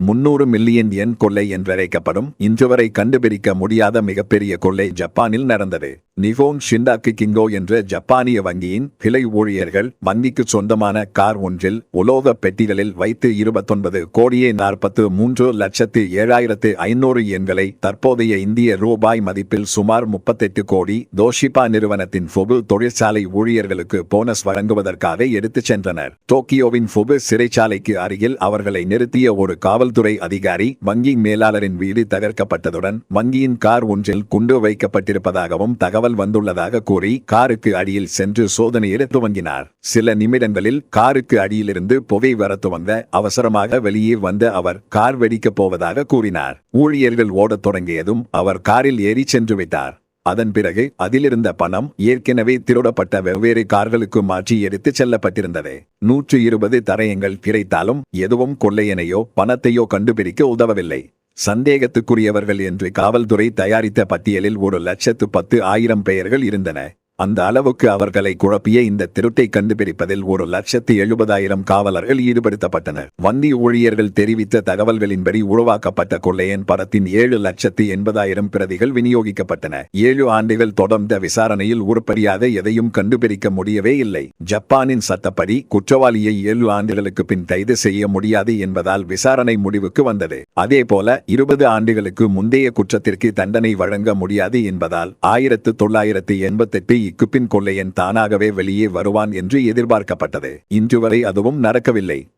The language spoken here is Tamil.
முன்னூறு மில்லியன் என் கொள்ளை என்றழைக்கப்படும் இன்றுவரை கண்டுபிடிக்க முடியாத மிகப்பெரிய கொள்ளை ஜப்பானில் நடந்தது. நிகோங் ஷிண்டாக்கு கிங்கோ என்ற ஜப்பானிய வங்கியின் கிளை ஊழியர்கள் வங்கிக்கு சொந்தமான கார் ஒன்றில் உலோக பெட்டிகளில் வைத்து இருபத்தொன்பது கோடியே நாற்பத்து மூன்று லட்சத்து ஏழாயிரத்து ஐநூறு எண்களை தற்போதைய இந்திய ரூபாய் மதிப்பில் சுமார் முப்பத்தெட்டு கோடி தோஷிபா நிறுவனத்தின் ஃபொபு தொழிற்சாலை ஊழியர்களுக்கு போனஸ் வழங்குவதற்காக எடுத்துச் சென்றனர். டோக்கியோவின் ஃபொபு சிறைச்சாலைக்கு அருகில் அவர்களை நிறுத்திய ஒரு காவல் காவல்துறை அதிகாரி வங்கி மேலாளரின் வீடு தகர்க்கப்பட்டதுடன் வங்கியின் கார் ஒன்றில் குண்டு வைக்கப்பட்டிருப்பதாகவும் தகவல் வந்துள்ளதாக கூறி காருக்கு அடியில் சென்று சோதனையிட துவங்கினார். சில நிமிடங்களில் காருக்கு அடியிலிருந்து புகை வர துவங்க அவசரமாக வெளியே வந்த அவர் கார் வெடிக்கப் போவதாக கூறினார். ஊழியர்கள் ஓடத் தொடங்கியதும் அவர் காரில் ஏறி சென்று விட்டார். அதன் பிறகு அதிலிருந்த பணம் ஏற்கனவே திருடப்பட்ட வெவ்வேறு கார்களுக்கு மாற்றி எடுத்துச் செல்லப்பட்டிருந்தது. நூற்று இருபது தரையங்கள் கிடைத்தாலும் எதுவும் கொள்ளையனையோ பணத்தையோ கண்டுபிடிக்க உதவவில்லை. சந்தேகத்துக்குரியவர்கள் என்று காவல்துறை தயாரித்த பட்டியலில் ஒரு லட்சத்து பத்து ஆயிரம் பெயர்கள் இருந்தன. அந்த அளவுக்கு அவர்களை குழப்பிய இந்த திருட்டை கண்டுபிடிப்பதில் ஒரு லட்சத்து எழுபதாயிரம் காவலர்கள் ஈடுபடுத்தப்பட்டனர். வங்கி ஊழியர்கள் தெரிவித்த தகவல்களின்படி உருவாக்கப்பட்ட கொள்ளையன் படத்தின் ஏழு லட்சத்து எண்பதாயிரம் பிரதிகள் விநியோகிக்கப்பட்டன. ஏழு ஆண்டுகள் தொடர்ந்த விசாரணையில் உருப்படியாக எதையும் கண்டுபிடிக்க முடியவே இல்லை. ஜப்பானின் சட்டப்படி குற்றவாளியை ஏழு ஆண்டுகளுக்கு பின் கைது செய்ய முடியாது என்பதால் விசாரணை முடிவுக்கு வந்தது. அதேபோல இருபது ஆண்டுகளுக்கு முந்தைய குற்றத்திற்கு தண்டனை வழங்க முடியாது என்பதால் ஆயிரத்து தொள்ளாயிரத்து எண்பத்தெட்டு இக்குப்பின் கொள்ளையன் தானாகவே வெளியே வருவான் என்று எதிர்பார்க்கப்பட்டது. இன்று வரை அதுவும் நடக்கவில்லை.